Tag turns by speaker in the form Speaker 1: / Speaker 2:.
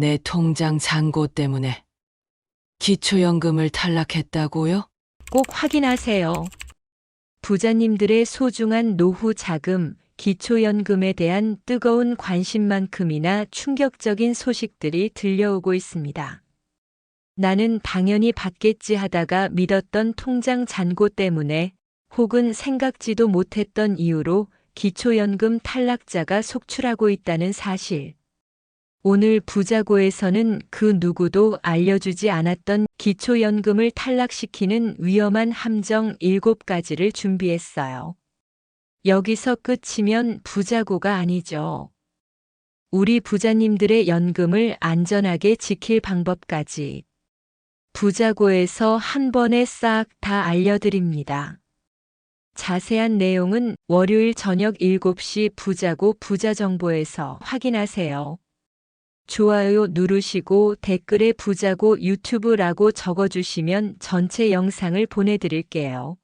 Speaker 1: 내 통장 잔고 때문에 기초연금을 탈락했다고요?
Speaker 2: 꼭 확인하세요. 부자님들의 소중한 노후 자금, 기초연금에 대한 뜨거운 관심만큼이나 충격적인 소식들이 들려오고 있습니다. 나는 당연히 받겠지 하다가 믿었던 통장 잔고 때문에 혹은 생각지도 못했던 이유로 기초연금 탈락자가 속출하고 있다는 사실. 오늘 부자고에서는 그 누구도 알려주지 않았던 기초연금을 탈락시키는 위험한 함정 7가지를 준비했어요. 여기서 끝이면 부자고가 아니죠. 우리 부자님들의 연금을 안전하게 지킬 방법까지 부자고에서 한 번에 싹 다 알려드립니다. 자세한 내용은 월요일 저녁 7시 부자고 부자정보에서 확인하세요. 좋아요 누르시고 댓글에 부자고 유튜브라고 적어주시면 전체 영상을 보내드릴게요.